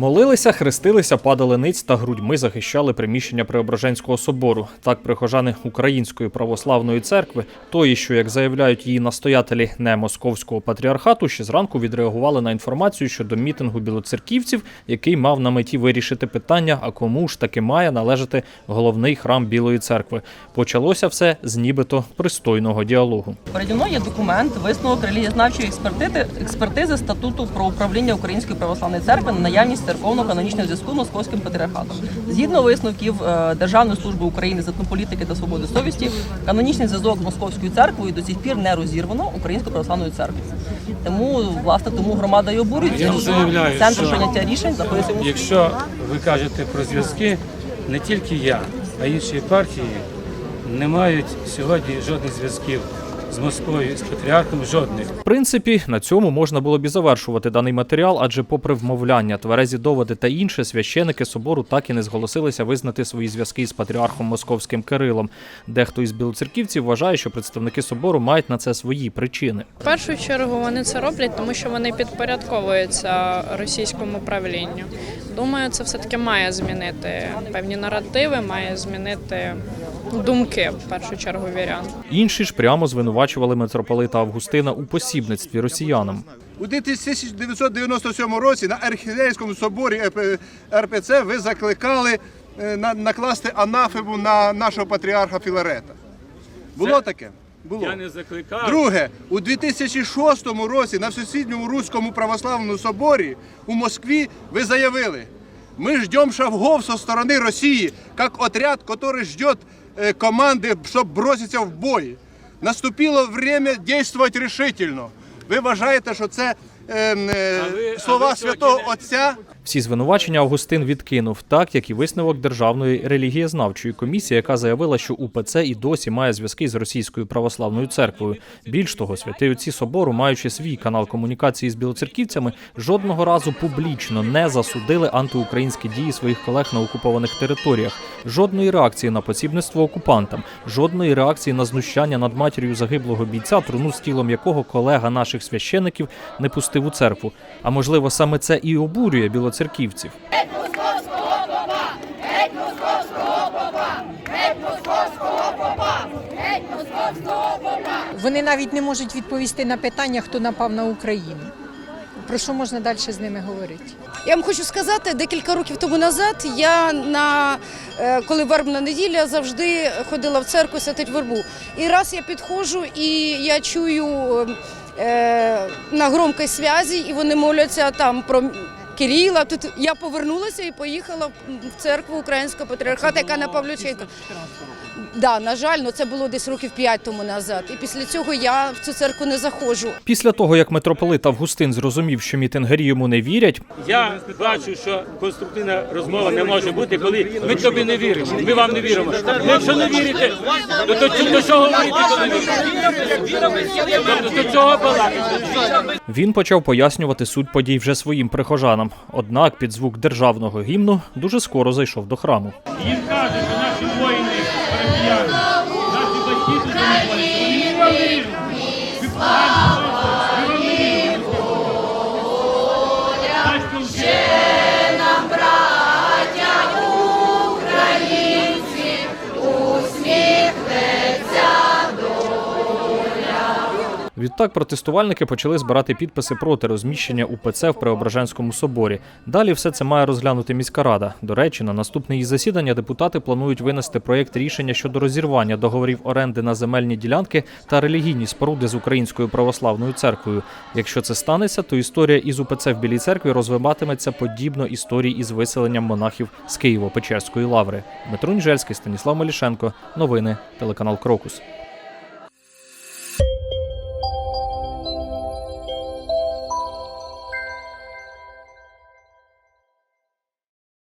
Молилися, хрестилися, падали ниць та грудьми захищали приміщення Преображенського собору. Так прихожани Української православної церкви, тої, що як заявляють її настоятелі не московського патріархату, ще зранку відреагували на інформацію щодо мітингу білоцерківців, який мав на меті вирішити питання, а кому ж таки має належати головний храм Білої церкви. Почалося все з нібито пристойного діалогу. Переді мною є документ, висновок релігієзнавчої експертизи, експертизи статуту про управління Української православної церкви на наявність церковно-канонічного зв'язку з московським патріархатом. Згідно висновків е, Державної служби України з етнополітики та свободи совісті, канонічний зв'язок з московською церквою до сих пір не розірвано Українською православною церквою. Тому власне тому громада й обурюється. Я Центр прийняття рішень Москві. Якщо ви кажете про зв'язки, не тільки я, а інші партії не мають сьогодні жодних зв'язків з Москвою, з патріархом, жодних. В принципі, на цьому можна було б і завершувати даний матеріал, адже, попри вмовляння, тверезі доводи та інше, священики собору так і не зголосилися визнати свої зв'язки з патріархом московським Кирилом. Дехто із білоцерківців вважає, що представники собору мають на це свої причини. В першу чергу вони це роблять, тому що вони підпорядковуються російському правлінню. Думаю, це все таки має змінити певні наративи, має змінити думки в першу чергу вірян. Інші ж прямо звинувачували митрополита Августина у посібництві росіянам. У 1997 році на Архієрейському соборі РП- РПЦ ви закликали е, на- накласти анафему на нашого патріарха Філарета. Було Це- таке? Було. Я не закликав. Друге, у 2006 році на Всесвітньому Руському православному соборі у Москві ви заявили, ми ждем шагов со стороны России, как отряд, который ждет э, команды, чтобы броситься в бой. Наступило время действовать решительно. Ви вважаєте, що це е, е, а слова святого Отця? Всі звинувачення Августин відкинув, так як і висновок Державної релігієзнавчої комісії, яка заявила, що УПЦ і досі має зв'язки з російською православною церквою. Більш того, святий отці собору, маючи свій канал комунікації з білоцерківцями, жодного разу публічно не засудили антиукраїнські дії своїх колег на окупованих територіях. Жодної реакції на посібництво окупантам, жодної реакції на знущання над матір'ю загиблого бійця, труну з тілом якого колега наших священиків не пустив у церкву. А можливо, саме це і обурює білоцерківців. Вони навіть не можуть відповісти на питання, хто напав на Україну. Про що можна далі з ними говорити? Я вам хочу сказати, декілька років тому назад я на е, коли вербна неділя завжди ходила в церкву святить вербу. І раз я підходжу і я чую е, на громкій зв'язі, і вони моляться там про Кирила. Тут я повернулася і поїхала в церкву Українського патріархату, яка на Павлюченка. Да, на жаль, ну це було десь років п'ять тому назад. І після цього я в цю церкву не заходжу. Після того, як митрополит Августин зрозумів, що мітингері йому не вірять, Я бачу, що конструктивна розмова не може бути, коли ми тобі не віримо. Ми вам не віримо. Ну, Якщо не вірите, то до, чого- говорити, до чого балакати? він почав пояснювати суть подій вже своїм прихожанам. Однак під звук державного гімну дуже скоро зайшов до храму. Їм кажуть, що наші воїни парафіяни, наші батьки тут вони Відтак протестувальники почали збирати підписи проти розміщення УПЦ в Преображенському соборі. Далі все це має розглянути міська рада. До речі, на наступне її засідання депутати планують винести проєкт рішення щодо розірвання договорів оренди на земельні ділянки та релігійні споруди з Українською православною церквою. Якщо це станеться, то історія із УПЦ в Білій церкві розвиватиметься подібно історії із виселенням монахів з Києво-Печерської лаври. Дмитро Ніжельський, Станіслав Малішенко. Новини телеканал Крокус.